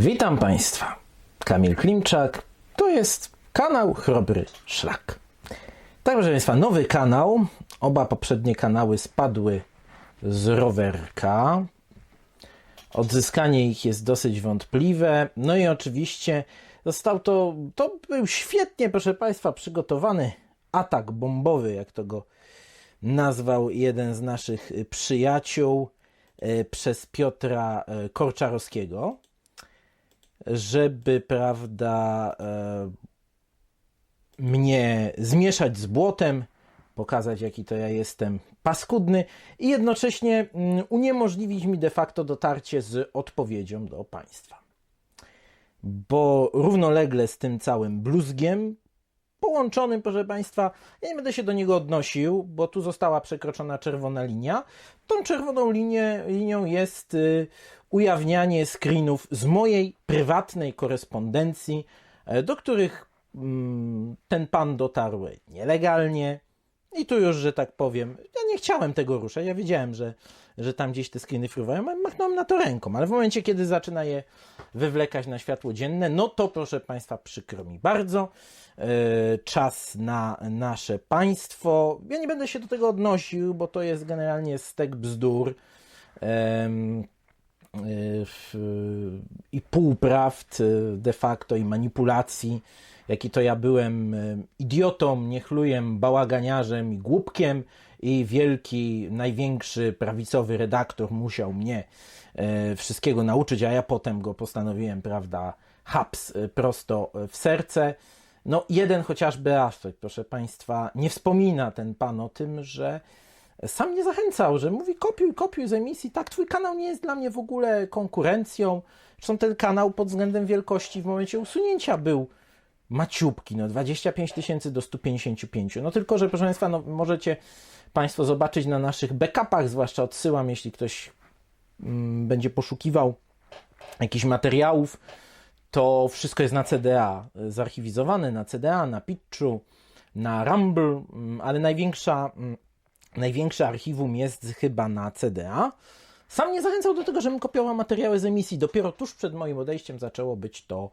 Witam Państwa. Kamil Klimczak. To jest kanał Chrobry Szlak. Tak, proszę Państwa, nowy kanał. Oba poprzednie kanały spadły z rowerka. Odzyskanie ich jest dosyć wątpliwe. No i oczywiście został to, to był świetnie, proszę Państwa, przygotowany atak bombowy, jak to go nazwał jeden z naszych przyjaciół e, przez Piotra e, Korczarowskiego, żeby, prawda, e, mnie zmieszać z błotem, pokazać jaki to ja jestem paskudny i jednocześnie mm, uniemożliwić mi de facto dotarcie z odpowiedzią do państwa. Bo równolegle z tym całym bluzgiem połączonym, proszę Państwa, ja nie będę się do niego odnosił, bo tu została przekroczona czerwona linia. Tą czerwoną linię, linią jest y, ujawnianie screenów z mojej prywatnej korespondencji, e, do których mm, ten pan dotarł nielegalnie. I tu już, że tak powiem, chciałem tego ruszać. Ja wiedziałem, że, że tam gdzieś te screeny fruwają, machnąłem na to ręką, ale w momencie, kiedy zaczyna je wywlekać na światło dzienne, no to proszę Państwa, przykro mi bardzo. Yy, czas na nasze państwo. Ja nie będę się do tego odnosił, bo to jest generalnie stek bzdur. Yy, i półprawd de facto i manipulacji, jaki to ja byłem idiotą, niechlujem, bałaganiarzem i głupkiem i wielki, największy prawicowy redaktor musiał mnie wszystkiego nauczyć, a ja potem go postanowiłem, prawda, haps prosto w serce. No jeden chociażby aspekt, proszę Państwa, nie wspomina ten pan o tym, że sam nie zachęcał, że mówi kopiuj, kopiuj z emisji. Tak, twój kanał nie jest dla mnie w ogóle konkurencją. Zresztą ten kanał pod względem wielkości w momencie usunięcia był maciubki, no 25 tysięcy do 155. No tylko, że proszę Państwa, no możecie Państwo zobaczyć na naszych backupach, zwłaszcza odsyłam, jeśli ktoś mm, będzie poszukiwał jakichś materiałów, to wszystko jest na CDA, zarchiwizowane na CDA, na Pitchu, na Rumble, mm, ale największa mm, największe archiwum jest chyba na CDA. Sam nie zachęcał do tego, żebym kopiował materiały z emisji. Dopiero tuż przed moim odejściem zaczęło być to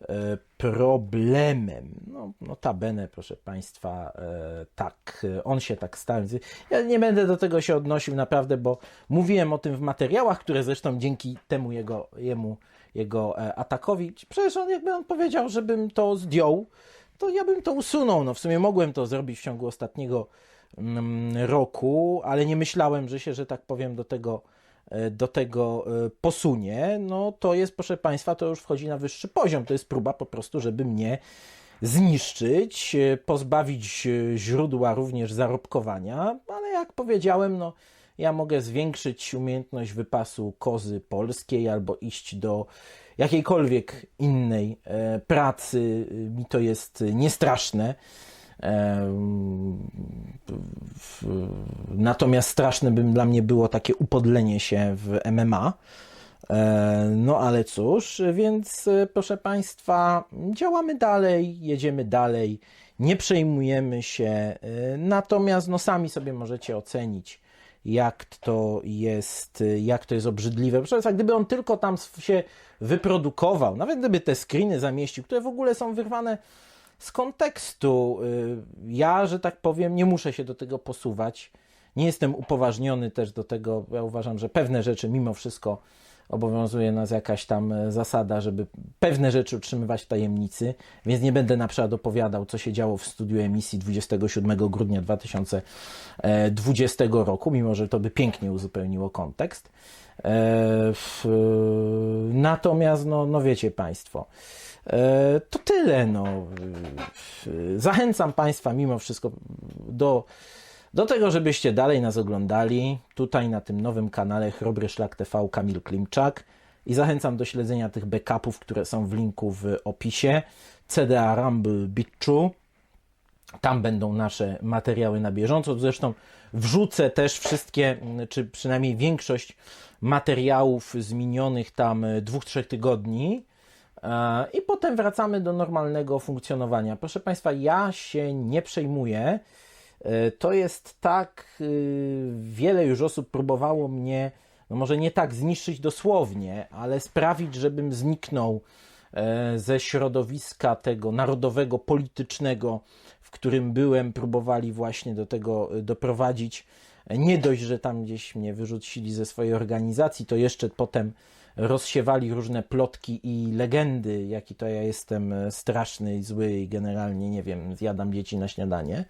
e, problemem. No, notabene, proszę Państwa, e, tak, on się tak stał. Ja nie będę do tego się odnosił naprawdę, bo mówiłem o tym w materiałach, które zresztą dzięki temu jego, jemu, jego e, atakowi, przecież on jakby on powiedział, żebym to zdjął, to ja bym to usunął. No w sumie mogłem to zrobić w ciągu ostatniego Mm, roku, ale nie myślałem, że się, że tak powiem, do tego, do tego e, posunie, no to jest, proszę Państwa, to już wchodzi na wyższy poziom. To jest próba po prostu, żeby mnie zniszczyć, e, pozbawić źródła również zarobkowania, ale jak powiedziałem, no ja mogę zwiększyć umiejętność wypasu kozy polskiej albo iść do jakiejkolwiek innej pracy. Mi to jest niestraszne. Natomiast straszne by dla mnie było takie upodlenie się w MMA. E, no ale cóż, więc e, proszę Państwa, działamy dalej, jedziemy dalej, nie przejmujemy się, e, natomiast no sami sobie możecie ocenić, jak to jest, jak to jest obrzydliwe. Proszę gdyby on tylko tam się wyprodukował, nawet gdyby te screeny zamieścił, które w ogóle są wyrwane z kontekstu. Y, ja, że tak powiem, nie muszę się do tego posuwać. Nie jestem upoważniony też do tego. Ja uważam, że pewne rzeczy mimo wszystko obowiązuje nas jakaś tam e, zasada, żeby pewne rzeczy utrzymywać w tajemnicy, więc nie będę na przykład opowiadał, co się działo w studiu emisji 27 grudnia 2020 roku, mimo że to by pięknie uzupełniło kontekst. E, natomiast, no, no wiecie Państwo, E, to tyle. No. Zachęcam Państwa mimo wszystko do, do tego, żebyście dalej nas oglądali. Tutaj na tym nowym kanale Chrobry Szlak TV Kamil Klimczak. I zachęcam do śledzenia tych backupów, które są w linku w opisie. CDA Rumble Bitchu. Tam będą nasze materiały na bieżąco. Zresztą wrzucę też wszystkie, czy przynajmniej większość materiałów z minionych tam dwóch, trzech tygodni E, I potem wracamy do normalnego funkcjonowania. Proszę Państwa, ja się nie przejmuję. E, to jest tak, y, wiele już osób próbowało mnie no może nie tak zniszczyć dosłownie, ale sprawić, żebym zniknął e, ze środowiska tego narodowego, politycznego, w którym byłem, próbowali właśnie do tego e, doprowadzić. Nie dość, że tam gdzieś mnie wyrzucili ze swojej organizacji, to jeszcze potem rozsiewali różne plotki i legendy, jaki to ja jestem straszny i zły i generalnie, nie wiem, zjadam dzieci na śniadanie.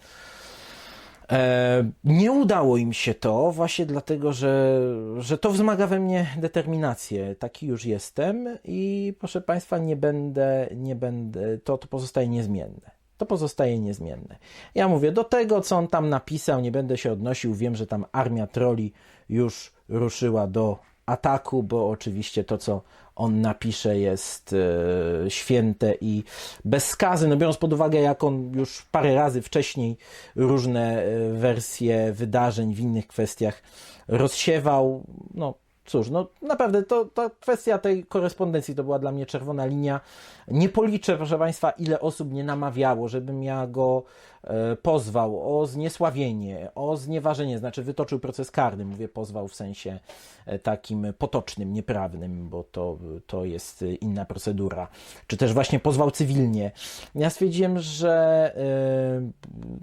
E, nie udało im się to właśnie dlatego, że, że to wzmaga we mnie determinację. Taki już jestem i proszę Państwa, nie będę, nie będę, to, to pozostaje niezmienne. To pozostaje niezmienne. Ja mówię, do tego, co on tam napisał, nie będę się odnosił. Wiem, że tam armia troli już ruszyła do ataku, bo oczywiście to, co on napisze, jest e, święte i bez skazy. No biorąc pod uwagę, jak on już parę razy wcześniej różne e, wersje wydarzeń w innych kwestiach rozsiewał, no cóż, no naprawdę to, to kwestia tej korespondencji to była dla mnie czerwona linia. Nie policzę, proszę Państwa, ile osób nie namawiało, żebym ja go e, pozwał o zniesławienie, o znieważenie, znaczy wytoczył proces karny, mówię pozwał w sensie e, takim potocznym, nieprawnym, bo to, to jest inna procedura, czy też właśnie pozwał cywilnie. Ja stwierdziłem, że e,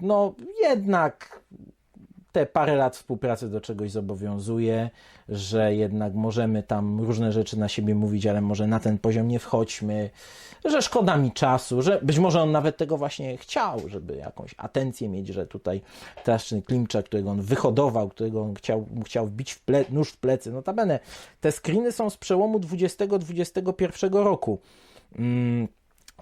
no jednak te parę lat współpracy do czegoś zobowiązuje, że jednak możemy tam różne rzeczy na siebie mówić, ale może na ten poziom nie wchodźmy, że szkoda mi czasu, że być może on nawet tego właśnie chciał, żeby jakąś atencję mieć, że tutaj straszny Klimczak, którego on wyhodował, którego on chciał, chciał wbić w ple, nóż w plecy. Notabene, te screeny są z przełomu 20-21 roku. Mm,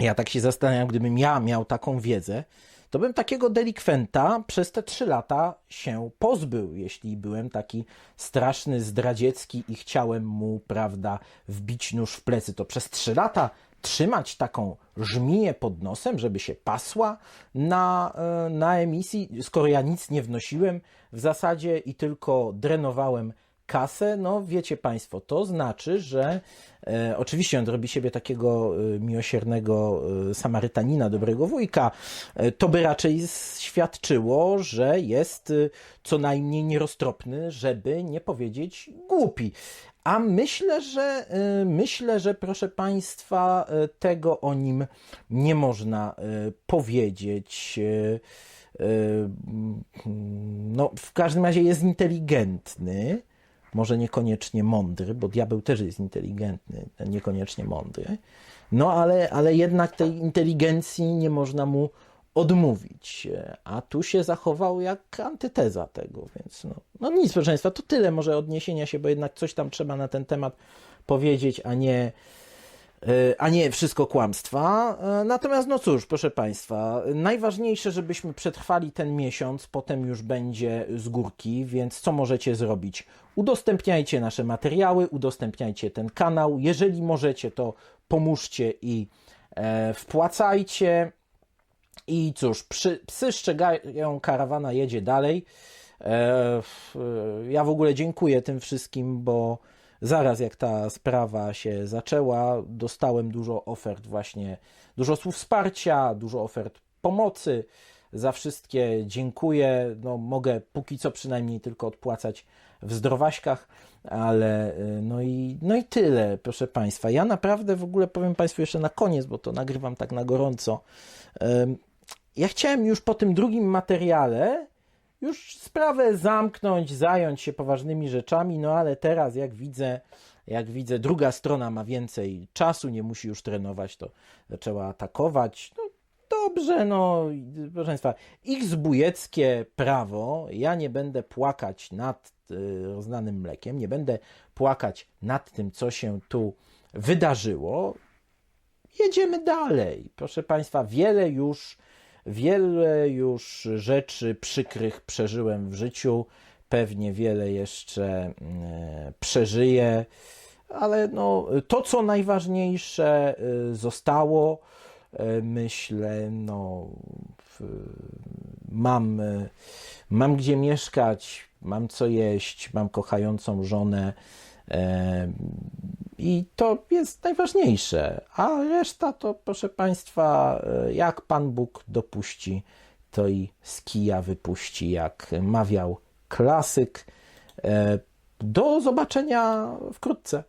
ja tak się zastanawiam, gdybym ja miał taką wiedzę, to bym takiego delikwenta przez te trzy lata się pozbył, jeśli byłem taki straszny, zdradziecki i chciałem mu, prawda, wbić nóż w plecy. To przez trzy lata trzymać taką żmiję pod nosem, żeby się pasła na, e, na emisji, skoro ja nic nie wnosiłem w zasadzie i tylko drenowałem kasę, no wiecie Państwo, to znaczy, że e, oczywiście on robi siebie takiego e, miłosiernego e, Samarytanina, dobrego wujka, e, to by raczej świadczyło, że jest e, co najmniej nieroztropny, żeby nie powiedzieć głupi. A myślę, że e, myślę, że proszę Państwa, e, tego o nim nie można e, powiedzieć. No, w każdym razie jest inteligentny może niekoniecznie mądry, bo diabeł też jest inteligentny, niekoniecznie mądry, no ale, ale jednak tej inteligencji nie można mu odmówić, a tu się zachował jak antyteza tego, więc no, no nic, proszę Państwa, to tyle może odniesienia się, bo jednak coś tam trzeba na ten temat powiedzieć, a nie a nie wszystko kłamstwa. Natomiast, no cóż, proszę Państwa, najważniejsze, żebyśmy przetrwali ten miesiąc, potem już będzie z górki, więc co możecie zrobić? Udostępniajcie nasze materiały, udostępniajcie ten kanał. Jeżeli możecie, to pomóżcie i e, wpłacajcie. I cóż, przy, psy szczegają, karawana jedzie dalej. E, ja w ogóle dziękuję tym wszystkim, bo zaraz jak ta sprawa się zaczęła, dostałem dużo ofert właśnie, dużo słów wsparcia, dużo ofert pomocy. Za wszystkie dziękuję. No, mogę póki co przynajmniej tylko odpłacać w zdrowaśkach, ale no i, no i tyle, proszę Państwa. Ja naprawdę w ogóle powiem Państwu jeszcze na koniec, bo to nagrywam tak na gorąco. Ja chciałem już po tym drugim materiale już sprawę zamknąć, zająć się poważnymi rzeczami, no ale teraz jak widzę, jak widzę, druga strona ma więcej czasu, nie musi już trenować, to zaczęła atakować. No, dobrze, no, proszę Państwa, ich zbójeckie prawo, ja nie będę płakać nad y, roznanym mlekiem, nie będę płakać nad tym, co się tu wydarzyło. Jedziemy dalej. Proszę Państwa, wiele już Wiele już rzeczy przykrych przeżyłem w życiu, pewnie wiele jeszcze mm, przeżyję, ale no, to, co najważniejsze, y, zostało. Y, myślę, no, mam, mam gdzie mieszkać, mam co jeść, mam kochającą żonę. I to jest najważniejsze. A reszta to, proszę Państwa, jak Pan Bóg dopuści, to i z kija wypuści, jak mawiał klasyk. Do zobaczenia wkrótce.